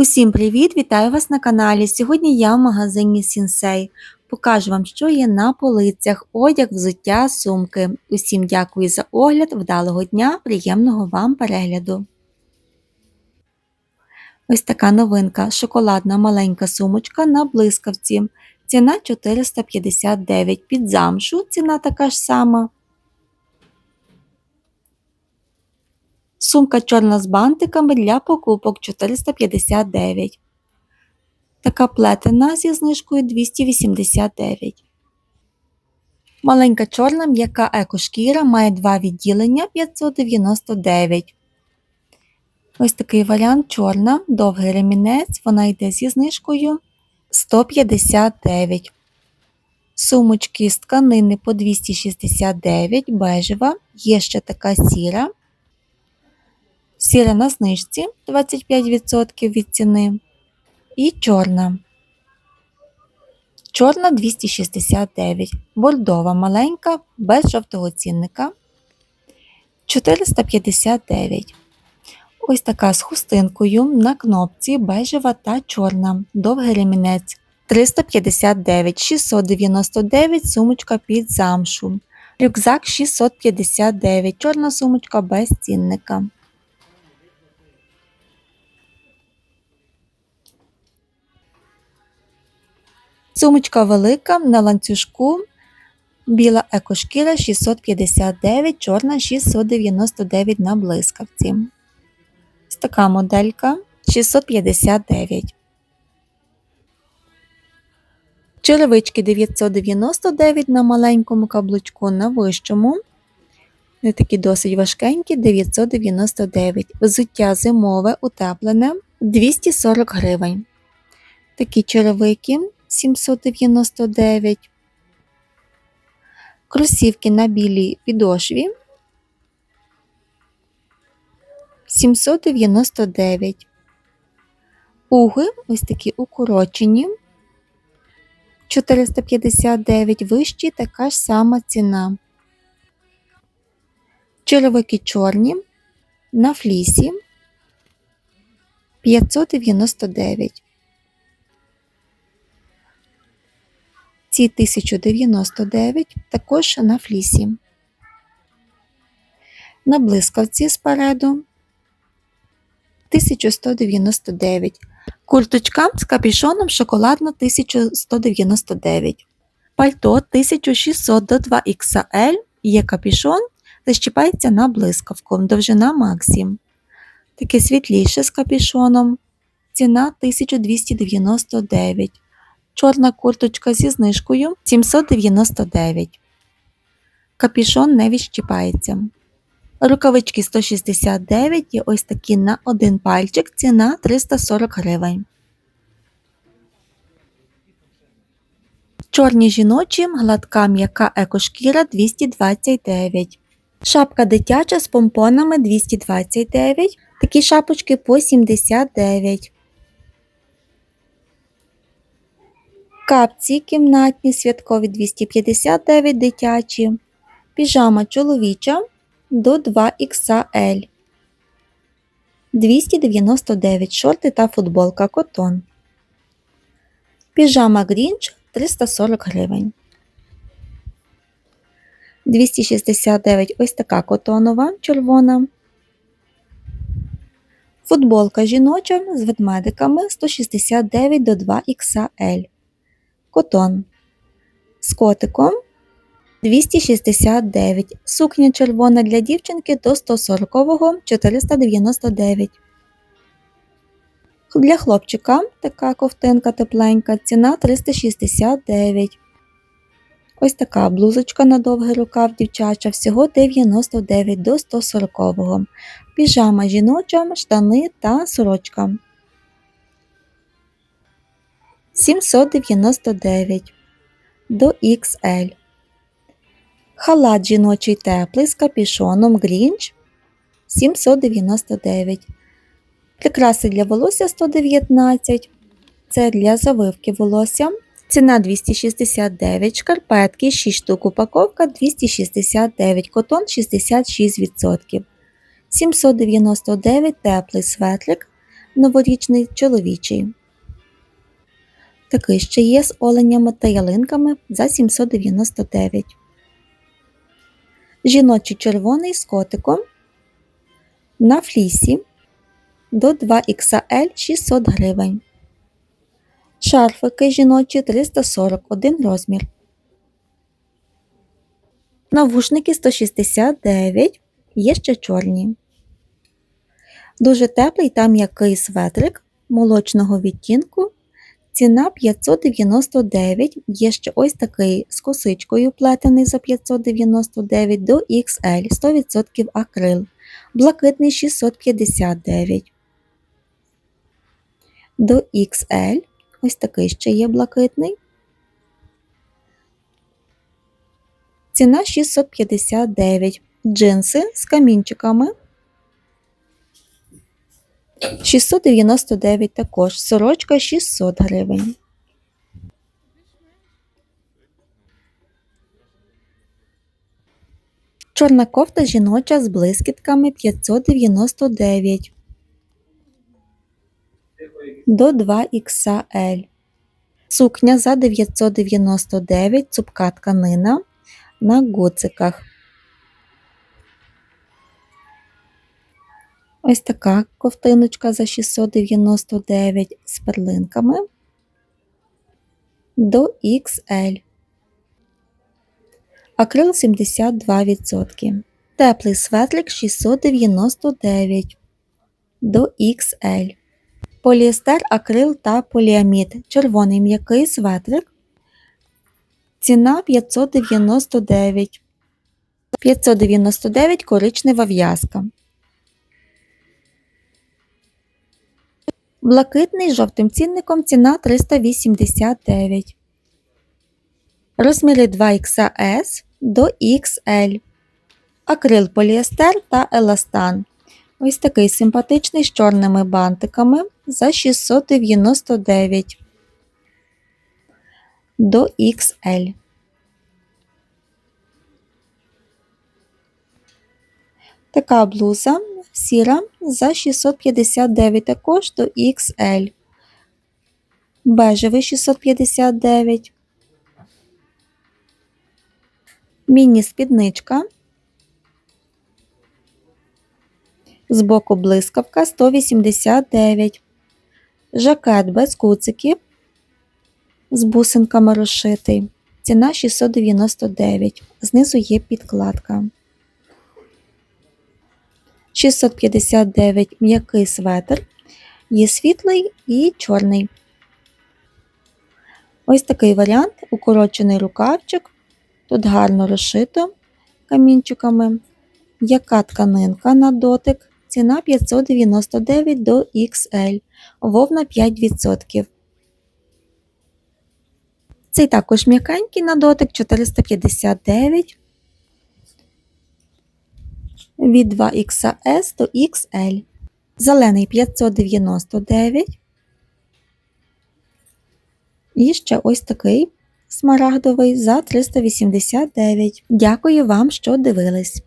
Усім привіт! Вітаю вас на каналі. Сьогодні я в магазині Сінсей. Покажу вам, що є на полицях, одяг, взуття, сумки. Усім дякую за огляд, вдалого дня, приємного вам перегляду. Ось така новинка. Шоколадна маленька сумочка на блискавці. Ціна 459 під замшу, ціна така ж сама. Сумка чорна з бантиками для покупок 459. Така плетена зі знижкою 289. Маленька чорна м'яка екошкіра має два відділення 599. Ось такий варіант чорна, довгий ремінець, вона йде зі знижкою 159. Сумочки з тканини по 269, бежева, є ще така сіра. Сіра на знижці 25% від ціни. І чорна. Чорна 269. Бордова маленька, без жовтого цінника. 459. Ось така з хустинкою на кнопці бежева та чорна. Довгий ремінець. 359, 699 сумочка під замшу. Рюкзак 659, чорна сумочка без цінника. Сумочка велика на ланцюжку. Біла екошкіра 659, чорна 699 на блискавці. Ось така моделька 659. Черевички 999 на маленькому каблучку на вищому. Вони такі досить важкенькі 999. Взуття зимове утеплене 240 гривень. Такі черевики 799. Кросівки на білій підошві 799. Уги ось такі укорочені 459 вищі така ж сама ціна. Черевики чорні на флісі 599. Ці 1099 також на флісі. На блискавці спереду 1199. Курточка з капюшоном шоколадна 1199. Пальто 1600 до 2XL. Є капюшон, защіпається на блискавку. Довжина Максим. Таке світліше з капюшоном. Ціна 1299. Чорна курточка зі знижкою 799. Капюшон не відщіпається. Рукавички 169 і ось такі на один пальчик. Ціна 340 гривень. Чорні жіночі, гладка м'яка екошкіра 229. Шапка дитяча з помпонами 229. Такі шапочки по 79. Капці кімнатні святкові 259 дитячі. Піжама чоловіча до 2XL. 299 шорти та футболка котон. Піжама Грінч 340 гривень. 269 ось така котонова червона. Футболка жіноча з ведмедиками 169 до 2XL. Котон. З котиком 269. Сукня червона для дівчинки до 140 499. Для хлопчика така ковтинка тепленька, ціна 369. Ось така блузочка на довгий рукав дівчача, всього 99 до 140. Піжама жіноча, штани та сорочка. 799 до XL. Халат жіночий теплий з капішоном Грінч 799. Прикраси для волосся 119. Це для завивки волосся. Ціна 269, шкарпетки 6 штук упаковка 269, котон 66%. 799 теплий светлик новорічний чоловічий. Такий ще є з оленями та ялинками за 799. Жіночий червоний з котиком на флісі до 2XL 600 гривень. Шарфики жіночі 341 розмір. Навушники 169, є ще чорні. Дуже теплий та м'який светрик молочного відтінку. Ціна 599, є ще ось такий з косичкою плетений за 599 до XL 100% акрил. Блакитний 659. До XL. Ось такий ще є блакитний. Ціна 659. Джинси з камінчиками. 699 також. Сорочка 600 гривень. Чорна кофта жіноча з блискітками 599 до 2XL. Сукня за 999 цупка тканина на гуциках. Ось така ковтиночка за 699 з перлинками до XL. Акрил 72%. Теплий светлик 699 до XL. Поліестер, акрил та поліамід. Червоний м'який светрик. Ціна 599. 599 коричнева в'язка. Блакитний з жовтим цінником ціна 389. Розміри 2XS до XL. Акрил поліестер та еластан. Ось такий симпатичний з чорними бантиками за 699 до XL. Така блуза сіра за 659 також до XL. Бежевий 659. Міні-спідничка. Збоку блискавка 189. Жакет без куциків. З бусинками розшитий. Ціна 699. Знизу є підкладка. 659 м'який светр. Є світлий і чорний. Ось такий варіант укорочений рукавчик. Тут гарно розшито камінчиками. Яка тканинка на дотик? Ціна 599 до XL, вовна 5%. Цей також м'якенький на дотик 459 від 2XS до XL. Зелений 599. І ще ось такий смарагдовий за 389. Дякую вам, що дивились!